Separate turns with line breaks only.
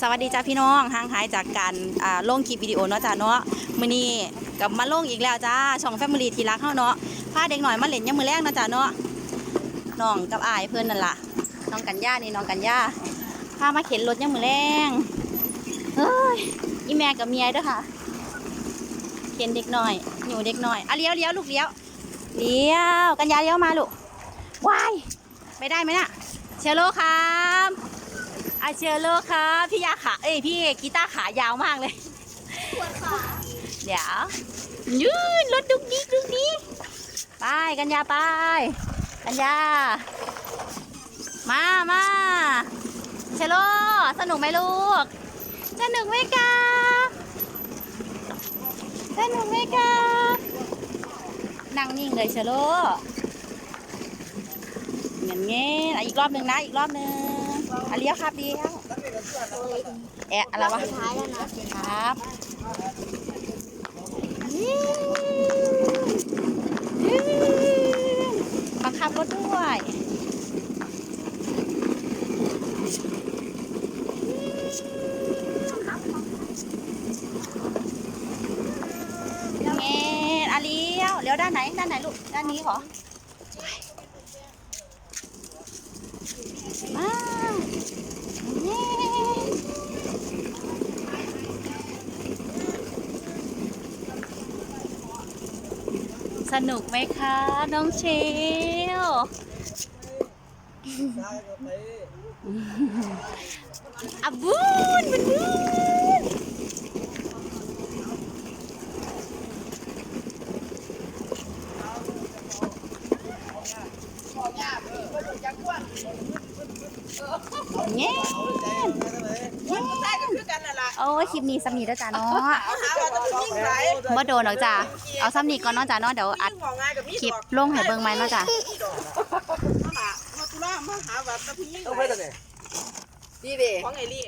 สวัสดีจ้าพี่น้องห่างหายจากการอ่าลงคลิปวิดีโอเนาะจ้าเนาะมื้อนี้กลับมาลงอีกแล้วจ้าช่องแฟมิลี่ที่รักเฮาเนาะพาเด็กหน่อยมาเล่นยามมื้อแรกเนาะจ้าเนาะน้องกับอายเพิ่อนนั่นล่ะน้องกันย่านี่น้องกันย่าพามาเข็นรถยามมื้อแรงเฮ้ยอีแม่กับเมียเด้อค่ะ เข็นเด็กหน่อยอยู่เด็กหน่อยอะเลี้ยวเลี้ยวลูกเลี้ยวเลี้ยวกันยาเลี้ยวมาลูกว้ายไปได้ไหมน่ะเชลโลครับ อาเชลโลครับพี่ยาขาเอ้ยพี่กีตาร์ขายาวมากเลยเดี๋ยวยืนรถดุกดิกดุกดิกไปกันยาไป กันยา มามาเชลโลสนุกไหมลูก สนุกไหมครับสนุกไหมครับนั่งนิ่งเลยเชโลเงี้ยเงี้ยอีกรอบหนึ่งนะอีกรอบหนึ่ง อะเลี้ยวครับเลี้ยวแอะอะไรวะ
ท้ายแล้วนะครับ
บังคับรถด้วยเงี้ยอะเลี้ยวเลี้ยวด้านไหนด้านไหนลูกด้านนี้เหรอมาเงี้ย สนุกไหมคะ น้องเชลอะบูนบุนบูนเงี้ย
ใช่ก็คือกันนั่นล่ะ
โอ้ยคลิปนี้สมีแล้วจ้าเนาะ
เอาหาว่าจะเป็นยิ่งไร
บ่โดนหรอกจ้าเอาซ้ำนี่ก่อนเนาะจ้าเนาะเดี๋ยวอัด
ยิ่งงอง่ายกับมี
คลิปลงให้เบิ่งไหมเนาะจ้า
มาหามาตุลามาหาว่าจะเป็นยิ่ง
ต้อง
ไร
ไปทางไหน
ดีเด้ของไอรี่